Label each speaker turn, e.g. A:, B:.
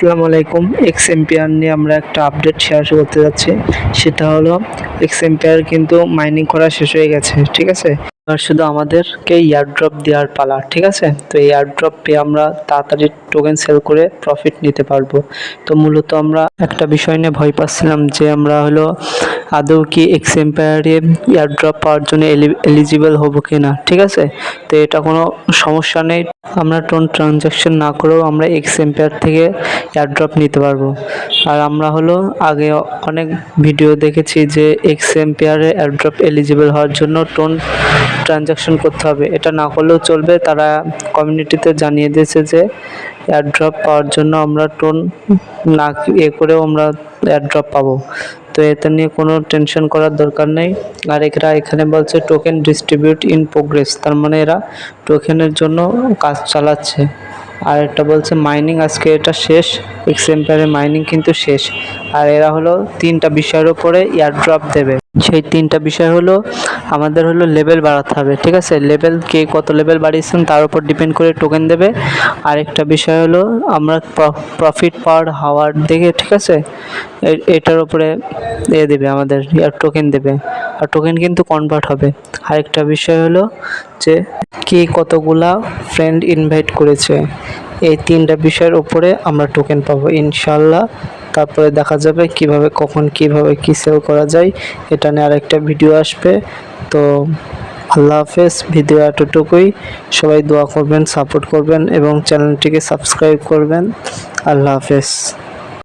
A: আসসালামু আলাইকুম। X ampere নিয়ে আমরা একটা আপডেট শেয়ার করতে যাচ্ছি। সেটা হলো এক্স এম্পিয়ার কিন্তু মাইনিং করা শেষ হয়ে গেছে, ঠিক আছে? এবার শুধু আমাদেরকে ইয়ারড্রপ দেওয়ার পালা, ঠিক আছে? তো এই ইয়ারড্রপ পেয়ে আমরা তাড়াতাড়ি টোকেন সেল করে প্রফিট নিতে পারব। তো মূলত আমরা একটা বিষয় নিয়ে ভয় পাচ্ছিলাম যে আমরা হলো আদৌ কি এক্স এম্পায়ারে ইয়ারড্রপ পাওয়ার জন্য এলিজিবল হব কি না ঠিক আছে? তো এটা কোনো সমস্যা নেই। আমরা টোন ট্রানজ্যাকশন না করেও আমরা এক্স এম্পায়ার থেকে এয়ারড্রপ নিতে পারব। আর আমরা হলো আগে অনেক ভিডিও দেখেছি যে এক্স এম্পায়ারে এয়ারড্রপ এলিজিবল হওয়ার জন্য টোন ট্রানজ্যাকশন করতে হবে। এটা না করলেও চলবে। তারা কমিউনিটিতে জানিয়ে দিয়েছে যে এয়ারড্রপ পাওয়ার জন্য আমরা টোন না এ করেও আমরা এয়ারড্রপ পাবো। তো এতে নিয়ে কোনো টেনশন করার দরকার নেই। আর এরা এখানে বলছে টোকেন ডিস্ট্রিবিউট ইন প্রোগ্রেস তার মানে এরা টোকেনের জন্য কাজ চালাচ্ছে। আর এটা বলছে মাইনিং আজকে এটা শেষ। এক্সেম্পায়ারের মাইনিং কিন্তু শেষ। আর এরা হলো তিনটা বিষয়ের উপরে এয়ারড্রপ দেবে। সেই তিনটা বিষয় হলো, আমাদের হলো লেভেল বাড়াতে হবে, ঠিক আছে? লেভেল কে কত লেভেল বাড়িয়েছেন তার উপর ডিপেন্ড করে টোকেন দেবে। আরেকটা বিষয় হলো, আমরা প্রফিট পাওয়ার হাওয়ার দেখে ঠিক আছে? এটার উপরে এ দেবে আমাদের ইয়ার টোকেন দেবে। আর টোকেন কিন্তু কনভার্ট হবে। আরেকটা বিষয় হলো যে, কে কতগুলা ফ্রেন্ড ইনভাইট করেছে। এই তিনটা বিষয়ের উপরে আমরা টোকেন পাবো, ইনশাল্লাহ। তারপরে দেখা যাবে কীভাবে, কখন কীভাবে কি সেল করা যায়, এটা নিয়ে আরেকটা ভিডিও আসবে। তো আল্লাহ হাফেজ ভিডিও এতটুকুই। সবাই দোয়া করবেন সাপোর্ট করবেন এবং চ্যানেলটিকে সাবস্ক্রাইব করবেন। আল্লাহ হাফেজ।